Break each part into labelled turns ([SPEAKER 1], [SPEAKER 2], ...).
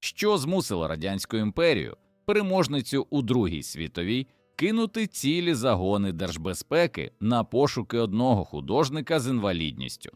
[SPEAKER 1] що змусило радянську імперію, переможницю у Другій світовій, кинути цілі загони держбезпеки на пошуки одного художника з інвалідністю.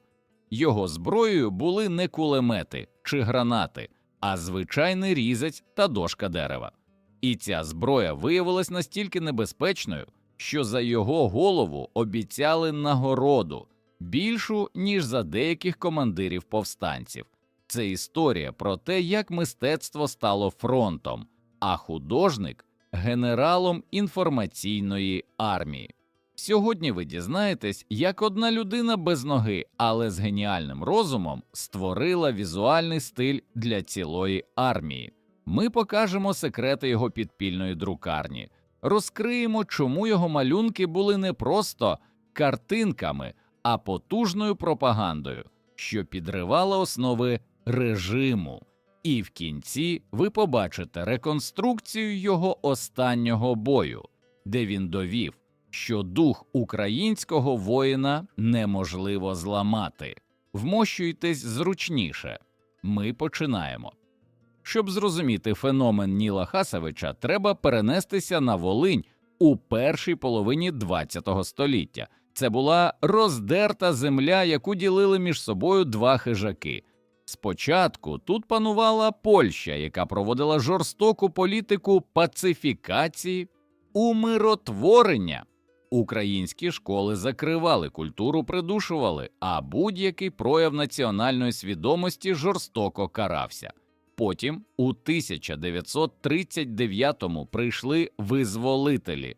[SPEAKER 1] Його зброєю були не кулемети чи гранати, а звичайний різець та дошка дерева. І ця зброя виявилась настільки небезпечною, що за його голову обіцяли нагороду більшу, ніж за деяких командирів повстанців. Це історія про те, як мистецтво стало фронтом, а художник генералом інформаційної армії. Сьогодні ви дізнаєтесь, як одна людина без ноги, але з геніальним розумом створила візуальний стиль для цілої армії. Ми покажемо секрети його підпільної друкарні, розкриємо, чому його малюнки були не просто картинками, а потужною пропагандою, що підривала основи режиму. І в кінці ви побачите реконструкцію його останнього бою, де він довів, що дух українського воїна неможливо зламати. Вмощуйтесь зручніше. Ми починаємо. Щоб зрозуміти феномен Ніла Хасавича, треба перенестися на Волинь у першій половині ХХ століття. Це була роздерта земля, яку ділили між собою два хижаки. Спочатку тут панувала Польща, яка проводила жорстоку політику пацифікації, умиротворення. Українські школи закривали, культуру придушували, а будь-який прояв національної свідомості жорстоко карався. Потім, у 1939-му, прийшли визволителі,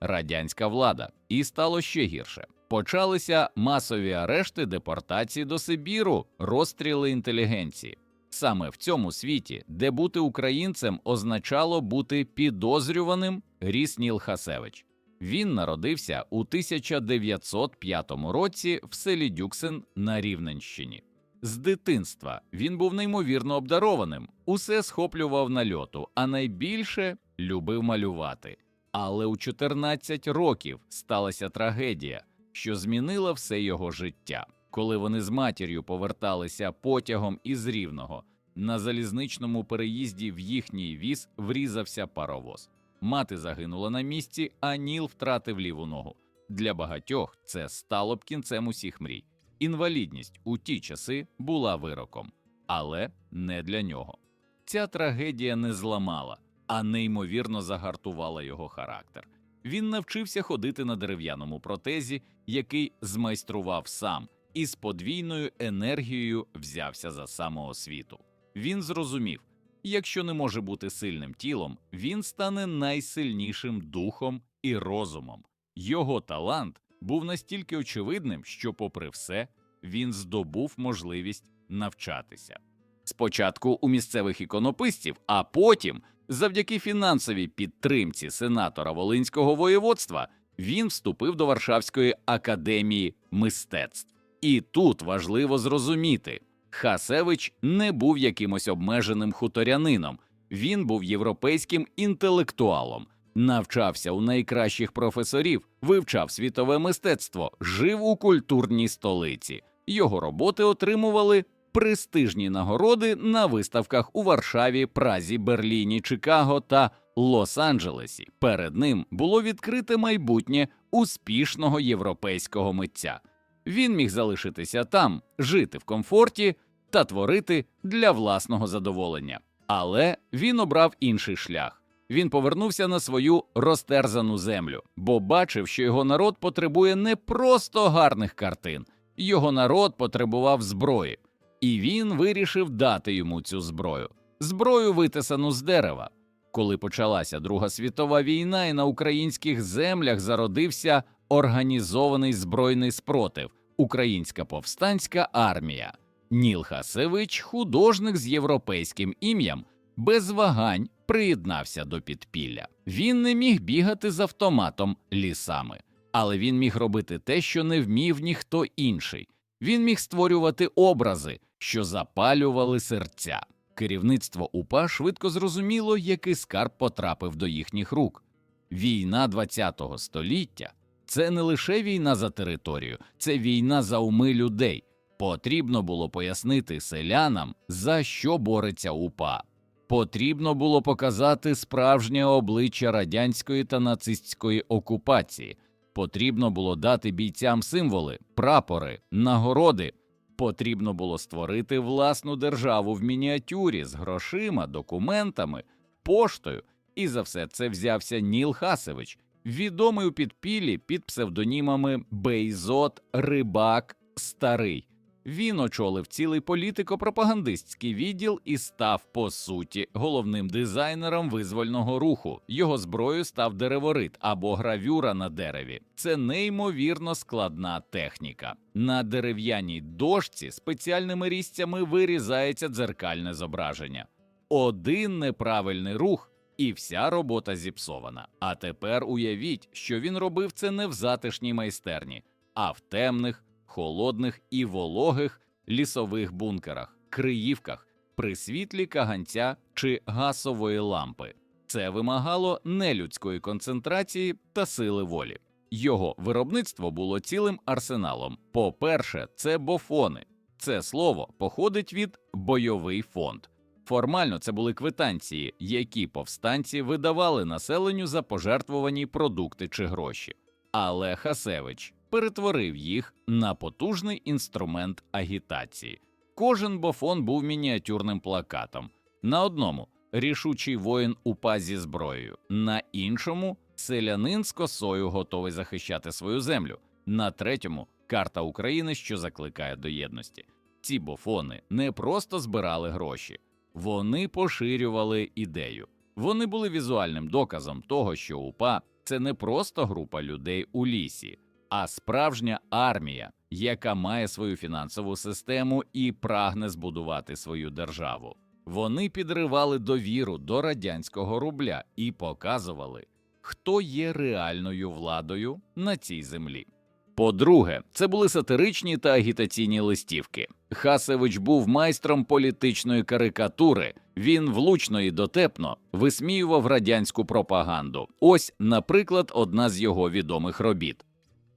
[SPEAKER 1] радянська влада, і стало ще гірше. Почалися масові арешти, депортації до Сибіру, розстріли інтелігенції. Саме в цьому світі, де бути українцем означало бути підозрюваним, ріс Ніл Хасевич. Він народився у 1905 році в селі Дюксен на Рівненщині. З дитинства він був неймовірно обдарованим, усе схоплював на льоту, а найбільше любив малювати. Але у 14 років сталася трагедія, що змінила все його життя. Коли вони з матір'ю поверталися потягом із Рівного, на залізничному переїзді в їхній віз врізався паровоз. Мати загинула на місці, а Ніл втратив ліву ногу. Для багатьох це стало б кінцем усіх мрій. Інвалідність у ті часи була вироком, але не для нього. Ця трагедія не зламала, а неймовірно загартувала його характер. Він навчився ходити на дерев'яному протезі, який змайстрував сам, і з подвійною енергією взявся за самоосвіту. Він зрозумів, якщо не може бути сильним тілом, він стане найсильнішим духом і розумом. Його талант був настільки очевидним, що, попри все, він здобув можливість навчатися. Спочатку у місцевих іконописців, а потім, завдяки фінансовій підтримці сенатора Волинського воєводства, він вступив до Варшавської академії мистецтв. І тут важливо зрозуміти, Хасевич не був якимось обмеженим хуторянином, він був європейським інтелектуалом, навчався у найкращих професорів, вивчав світове мистецтво, жив у культурній столиці. Його роботи отримували престижні нагороди на виставках у Варшаві, Празі, Берліні, Чикаго та Лос-Анджелесі. Перед ним було відкрите майбутнє успішного європейського митця. Він міг залишитися там, жити в комфорті та творити для власного задоволення. Але він обрав інший шлях. Він повернувся на свою розтерзану землю, бо бачив, що його народ потребує не просто гарних картин, його народ потребував зброї, і він вирішив дати йому цю зброю зброю, витисану з дерева. Коли почалася Друга світова війна, і на українських землях зародився організований збройний спротив Українська повстанська армія. Ніл Хасевич, художник з європейським ім'ям, без вагань приєднався до підпілля. Він не міг бігати з автоматом лісами, але він міг робити те, що не вмів ніхто інший. Він міг створювати образи, що запалювали серця. Керівництво УПА швидко зрозуміло, який скарб потрапив до їхніх рук. Війна ХХ століття це не лише війна за територію, це війна за уми людей. Потрібно було пояснити селянам, за що бореться УПА. Потрібно було показати справжнє обличчя радянської та нацистської окупації. Потрібно було дати бійцям символи, прапори, нагороди. Потрібно було створити власну державу в мініатюрі з грошима, документами, поштою. І за все це взявся Ніл Хасевич, відомий у підпіллі під псевдонімами Бейзот, Рибак, Старий. Він очолив цілий політико-пропагандистський відділ і став, по суті, головним дизайнером визвольного руху. Його зброєю став дереворит або гравюра на дереві. Це неймовірно складна техніка. На дерев'яній дошці спеціальними різцями вирізається дзеркальне зображення. Один неправильний рух. І вся робота зіпсована. А тепер уявіть, що він робив це не в затишній майстерні, а в темних, холодних і вологих лісових бункерах, криївках, при світлі каганця чи гасової лампи. Це вимагало нелюдської концентрації та сили волі. Його виробництво було цілим арсеналом. По-перше, це бофони. Це слово походить від бойовий фонд. Формально це були квитанції, які повстанці видавали населенню за пожертвувані продукти чи гроші. Але Хасевич перетворив їх на потужний інструмент агітації. Кожен бофон був мініатюрним плакатом. На одному рішучий воїн у пазі зброєю, на іншому селянин з косою готовий захищати свою землю, на третьому карта України, що закликає до єдності. Ці бофони не просто збирали гроші, вони поширювали ідею. Вони були візуальним доказом того, що УПА це не просто група людей у лісі, а справжня армія, яка має свою фінансову систему і прагне збудувати свою державу. Вони підривали довіру до радянського рубля і показували, хто є реальною владою на цій землі. По-друге, це були сатиричні та агітаційні листівки. Хасевич був майстром політичної карикатури. Він влучно і дотепно висміював радянську пропаганду. Ось, наприклад, одна з його відомих робіт.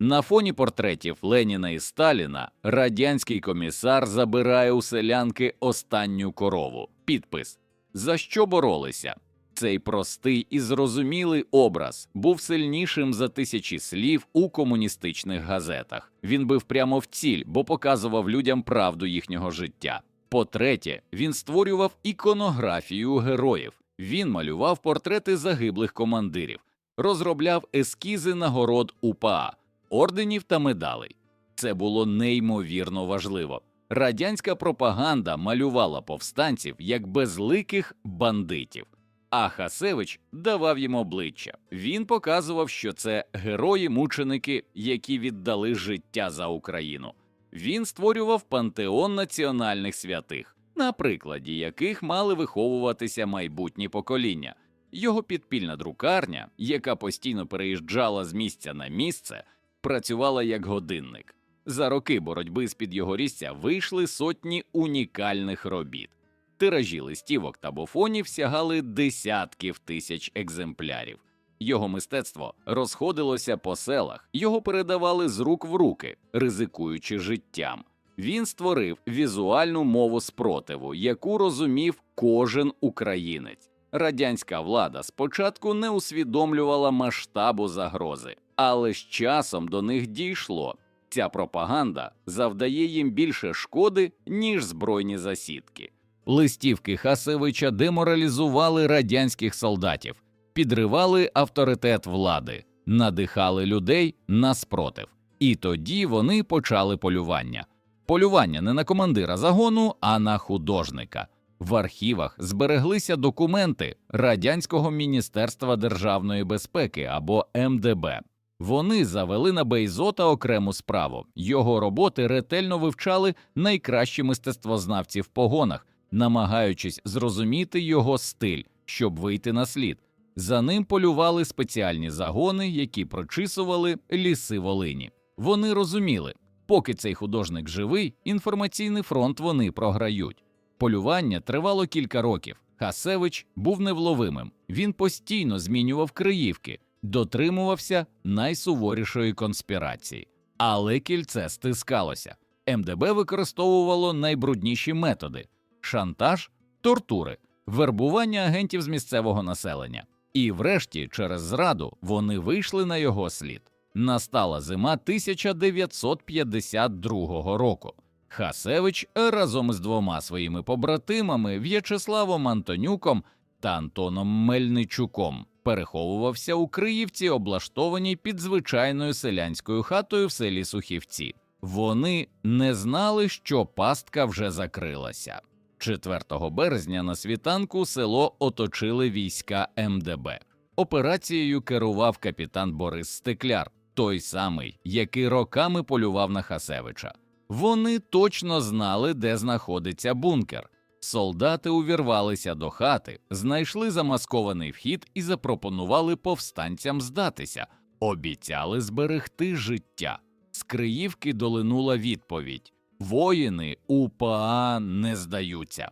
[SPEAKER 1] На фоні портретів Леніна і Сталіна радянський комісар забирає у селянки останню корову. Підпис За що боролися? Цей простий і зрозумілий образ був сильнішим за тисячі слів у комуністичних газетах. Він бив прямо в ціль, бо показував людям правду їхнього життя. По-третє, він створював іконографію героїв. Він малював портрети загиблих командирів, розробляв ескізи нагород УПА, орденів та медалей. Це було неймовірно важливо. Радянська пропаганда малювала повстанців як безликих бандитів. А Хасевич давав їм обличчя. Він показував, що це герої-мученики, які віддали життя за Україну. Він створював пантеон національних святих, на прикладі яких мали виховуватися майбутні покоління. Його підпільна друкарня, яка постійно переїжджала з місця на місце, працювала як годинник. За роки боротьби з під його різця вийшли сотні унікальних робіт. Тиражі листівок та бофонів сягали десятків тисяч екземплярів. Його мистецтво розходилося по селах, його передавали з рук в руки, ризикуючи життям. Він створив візуальну мову спротиву, яку розумів кожен українець. Радянська влада спочатку не усвідомлювала масштабу загрози, але з часом до них дійшло. Ця пропаганда завдає їм більше шкоди, ніж збройні засідки. Листівки Хасевича деморалізували радянських солдатів, підривали авторитет влади, надихали людей на спротив. І тоді вони почали полювання. Полювання не на командира загону, а на художника. В архівах збереглися документи Радянського міністерства державної безпеки або МДБ. Вони завели на Бейзота окрему справу. Його роботи ретельно вивчали найкращі мистецтвознавці в погонах, намагаючись зрозуміти його стиль, щоб вийти на слід. За ним полювали спеціальні загони, які прочисували ліси Волині. Вони розуміли, поки цей художник живий, інформаційний фронт вони програють. Полювання тривало кілька років. Хасевич був невловимим. Він постійно змінював криївки, дотримувався найсуворішої конспірації. Але кільце стискалося. МДБ використовувало найбрудніші методи: шантаж, тортури, вербування агентів з місцевого населення. І врешті, через зраду, вони вийшли на його слід. Настала зима 1952 року. Хасевич разом із двома своїми побратимами В'ячеславом Антонюком та Антоном Мельничуком переховувався у Криївці, облаштованій під звичайною селянською хатою в селі Сухівці. Вони не знали, що пастка вже закрилася. 4 березня на світанку село оточили війська МДБ. Операцією керував капітан Борис Стекляр, той самий, який роками полював на Хасевича. Вони точно знали, де знаходиться бункер. Солдати увірвалися до хати, знайшли замаскований вхід і запропонували повстанцям здатися, обіцяли зберегти життя. З Криївки долинула відповідь: воїни УПА не здаються.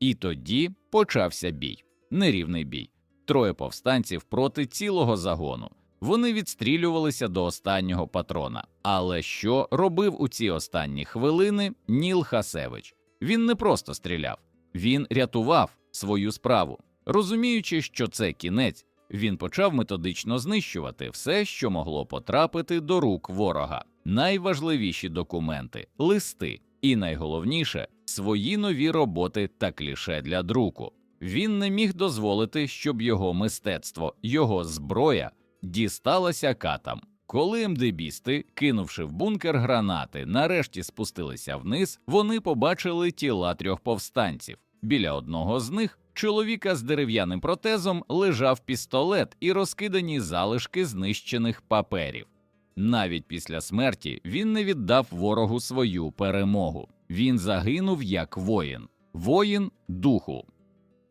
[SPEAKER 1] І тоді почався бій, нерівний бій. Троє повстанців проти цілого загону. Вони відстрілювалися до останнього патрона. Але що робив у ці останні хвилини Ніл Хасевич? Він не просто стріляв, він рятував свою справу. Розуміючи, що це кінець, він почав методично знищувати все, що могло потрапити до рук ворога. Найважливіші документи, листи, і найголовніше свої нові роботи та кліше для друку. Він не міг дозволити, щоб його мистецтво, його зброя дісталася катам. Коли МДБісти, кинувши в бункер гранати, нарешті спустилися вниз, вони побачили тіла трьох повстанців. Біля одного з них чоловіка з дерев'яним протезом лежав пістолет і розкидані залишки знищених паперів. Навіть після смерті він не віддав ворогу свою перемогу. Він загинув як воїн, воїн духу.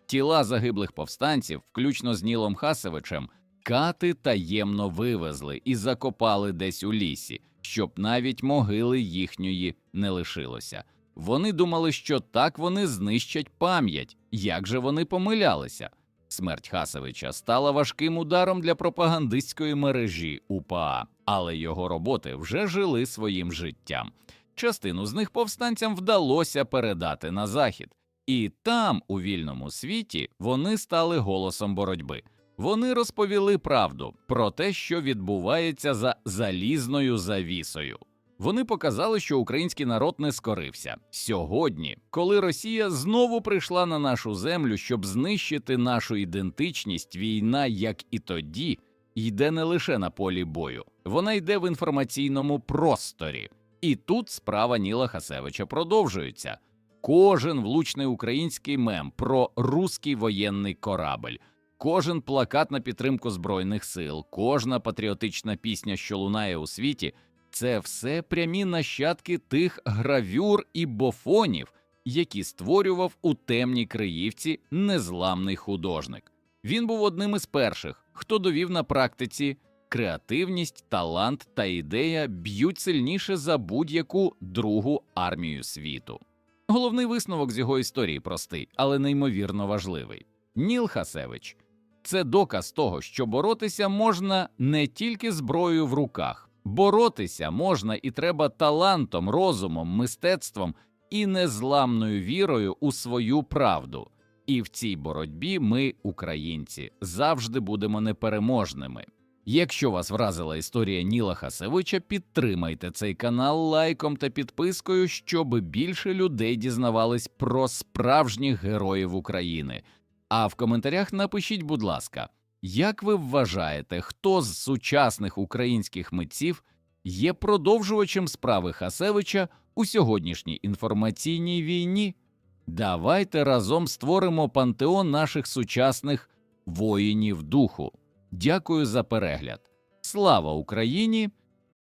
[SPEAKER 1] Тіла загиблих повстанців, включно з Нілом Хасевичем, кати таємно вивезли і закопали десь у лісі, щоб навіть могили їхньої не лишилося. Вони думали, що так вони знищать пам'ять. Як же вони помилялися? Смерть Хасевича стала важким ударом для пропагандистської мережі УПА, але його роботи вже жили своїм життям. Частину з них повстанцям вдалося передати на захід, і там, у вільному світі, вони стали голосом боротьби. Вони розповіли правду про те, що відбувається за залізною завісою. Вони показали, що український народ не скорився сьогодні, коли Росія знову прийшла на нашу землю, щоб знищити нашу ідентичність. Війна, як і тоді, йде не лише на полі бою, вона йде в інформаційному просторі. І тут справа Ніла Хасевича продовжується. Кожен влучний український мем про руський воєнний корабль. Кожен плакат на підтримку збройних сил, кожна патріотична пісня, що лунає у світі, це все прямі нащадки тих гравюр і бофонів, які створював у темній Криївці незламний художник. Він був одним із перших, хто довів на практиці креативність, талант та ідея б'ють сильніше за будь-яку другу армію світу. Головний висновок з його історії простий, але неймовірно важливий. Ніл Хасевич це доказ того, що боротися можна не тільки зброєю в руках, боротися можна і треба талантом, розумом, мистецтвом і незламною вірою у свою правду. І в цій боротьбі ми, українці, завжди будемо непереможними. Якщо вас вразила історія Ніла Хасевича, підтримайте цей канал лайком та підпискою, щоб більше людей дізнавались про справжніх героїв України. А в коментарях напишіть, будь ласка, як ви вважаєте, хто з сучасних українських митців є продовжувачем справи Хасевича у сьогоднішній інформаційній війні? Давайте разом створимо пантеон наших сучасних воїнів духу. Дякую за перегляд. Слава Україні!